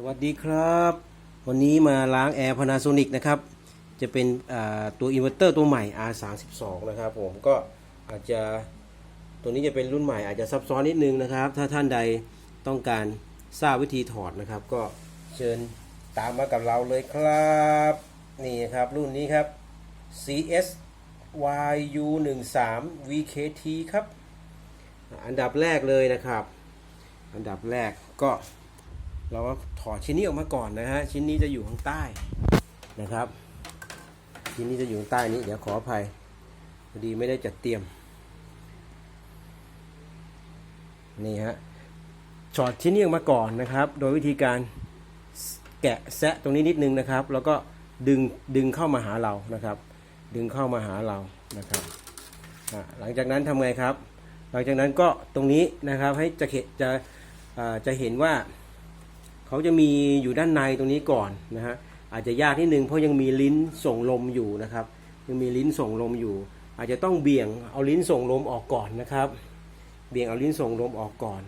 สวัสดีครับ วันนี้มาล้างแอร์ Panasonic นะครับ จะเป็นตัวอินเวอร์เตอร์ตัวใหม่ R32 นะครับผมก็อาจจะตัวนี้จะเป็นรุ่นใหม่อาจจะซับซ้อนนิดนึงนะครับ ถ้าท่านใดต้องการทราบวิธีถอดนะครับ ก็เชิญตามมากับเราเลยครับ นี่ครับรุ่นนี้ครับ CS YU13 VKT ครับ อันดับแรกเลยนะครับ อันดับแรกก็ เราก็ถอดชิ้นนี้ออกมาก่อนนะฮะ ชิ้นนี้จะอยู่ข้างใต้นะครับ ชิ้นนี้จะอยู่ข้างใต้นี้ เดี๋ยวขออภัยพอดีไม่ได้จัดเตรียม นี่ฮะถอดชิ้นนี้ออกมาก่อนนะครับ โดยวิธีการแกะแซะตรงนี้นิดนึงนะครับ แล้วก็ดึงดึงเข้ามาหาเรานะครับ ดึงเข้ามาหาเรานะครับหลังจากนั้นทำไงครับ หลังจากนั้นก็ตรงนี้นะครับให้จะเห็นจะจะเห็นว่า เขาจะมีอยู่ด้านในตรงนี้ก่อนนะฮะอาจจะยากนิดนึงเพราะยังมีลิ้นส่งลมอยู่นะครับ ยังมีลิ้นส่งลมอยู่ อาจจะต้องเบี่ยงเอาลิ้นส่งลมออกก่อนนะครับ เบี่ยงเอาลิ้นส่งลมออกก่อน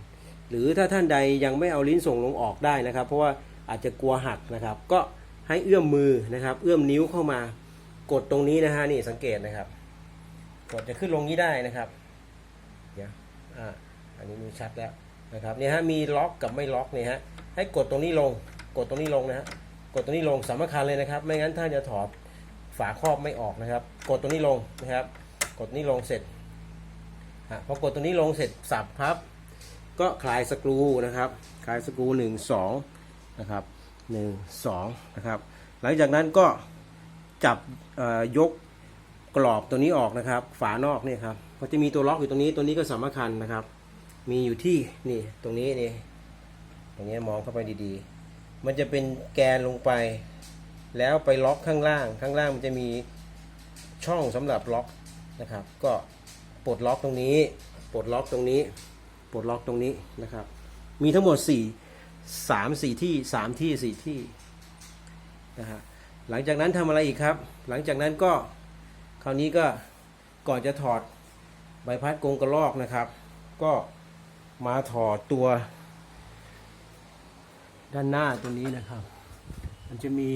หรือถ้าท่านใดยังไม่เอาลิ้นส่งลมออกได้นะครับ เพราะว่าอาจจะกลัวหักนะครับ ก็ให้เอื้อมมือนะครับ เอื้อมนิ้วเข้ามากดตรงนี้นะฮะนี่สังเกตนะครับ กดจะขึ้นลงนี้ได้นะครับเดี๋ยวอ่าอันนี้มีชัดแล้วนะครับเนี่ยฮะมีล็อกกับไม่ล็อกเนี่ยฮะ ให้กดตรงนี้ลง กดตรงนี้ลงนะฮะกดตรงนี้ลงสำคัญเลยนะครับ ไม่งั้นถ้านจะถอดฝาครอบไม่ออกนะครับ กดตรงนี้ลงนะครับ กดนี้ลงเสร็จฮะพอกดตรงนี้ลงเสร็จสับครับ ก็คลายสกรูนะครับ คลายสกรูหนึ่งสองนะครับหนึ่งสองนะครับ หลังจากนั้นก็จับยกกรอบตัวนี้ออกนะครับ ฝานอกเนี่ยครับก็จะมีตัวล็อกอยู่ตรงนี้ตัวนี้ก็สำคัญนะครับ มีอยู่ที่นี่ตรงนี้นี่ ตรงนี้มองเข้าไปดีๆ มันจะเป็นแกนลงไป แล้วไปล็อกข้างล่าง ข้างล่างมันจะมีช่องสำหรับล็อกนะครับ ก็ปลดล็อกตรงนี้ ปลดล็อกตรงนี้ ปลดล็อกตรงนี้นะครับ มีทั้งหมด 4 3 4 ที่ 3 ที่ 4 ที่นะฮะหลังจากนั้นทำอะไรอีกครับ หลังจากนั้นก็คราวนี้ก็ก่อนจะถอดใบพัดกรงกระรอกนะครับ ก็มาถอดตัว ด้านหน้าตัวนี้นะครับ มันจะมี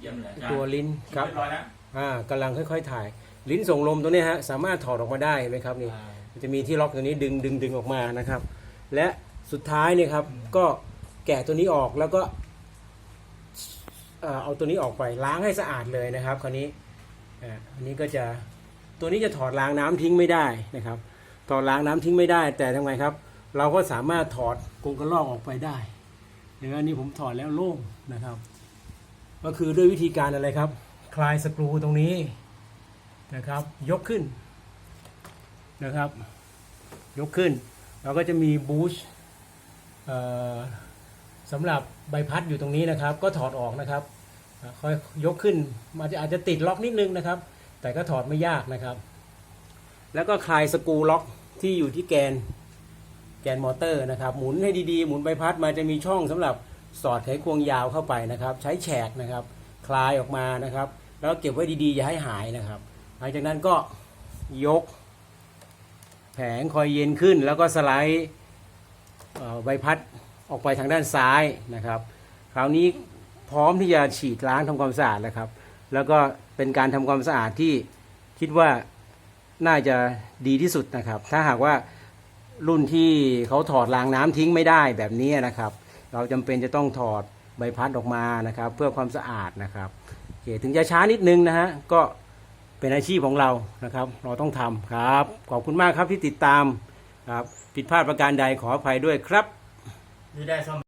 เยี่ยมเลยอาจารย์ตัวลิ้นครับเรียบร้อยแล้วอ่ากำลังค่อยๆ ถ่าย ลิ้นส่งลมตัวนี้ฮะสามารถถอดออกมาได้เห็นไหมครับนี่มันจะมีที่ล็อกตัวนี้ดึงดึงดึงออกมานะครับ และสุดท้ายเนี่ยครับก็แกะตัวนี้ออกแล้วก็เอ่อเอาตัวนี้ออกไปล้างให้สะอาดเลยนะครับ คราวนี้อ่าอันนี้ก็จะตัวนี้จะถอดล้างน้ำทิ้งไม่ได้นะครับ ถอดล้างน้ำทิ้งไม่ได้ แต่ทำไงครับ เราก็สามารถถอดกรงกระรอกออกไปได้เดี๋ยวอันนี้ผมถอดแล้วโล่งนะครับ ก็คือด้วยวิธีการอะไรครับ คลายสกรูตรงนี้นะครับ ยกขึ้นนะครับ ยกขึ้น เราก็จะมีบูชสำหรับใบพัดอยู่ตรงนี้นะครับ ก็ถอดออกนะครับค่อยยกขึ้นมันจะอาจจะติดล็อกนิดนึงนะครับ แต่ก็ถอดไม่ยากนะครับ แล้วก็คลายสกรูล็อกที่อยู่ที่แกน แกนมอเตอร์นะครับหมุนให้ดีๆ หมุนใบพัดมาจะมีช่องสำหรับสอดไขควงยาวเข้าไปนะครับ ใช้แฉกนะครับ คลายออกมานะครับ แล้วเก็บไว้ดีๆ อย่าให้หายนะครับ หลังจากนั้นก็ยก แผงคอยเย็นขึ้น แล้วก็สไลด์ใบพัดออกไปทางด้านซ้ายนะครับ คราวนี้พร้อมที่จะฉีดล้างทำความสะอาดแล้วครับ แล้วก็เป็นการทำความสะอาดที่คิดว่าน่าจะดีที่สุดนะครับ ถ้าหากว่า รุ่นที่เขาถอดรางน้ำทิ้งไม่ได้แบบนี้นะครับ เราจำเป็นจะต้องถอดใบพัดออกมานะครับ เพื่อความสะอาดนะครับโอเคถึงจะช้านิดนึงนะฮะก็เป็นอาชีพของเรานะครับ เราต้องทำครับ ขอบคุณมากครับที่ติดตามครับผิดพลาดประการใดขออภัยด้วยครับนี่ได้ซ่อม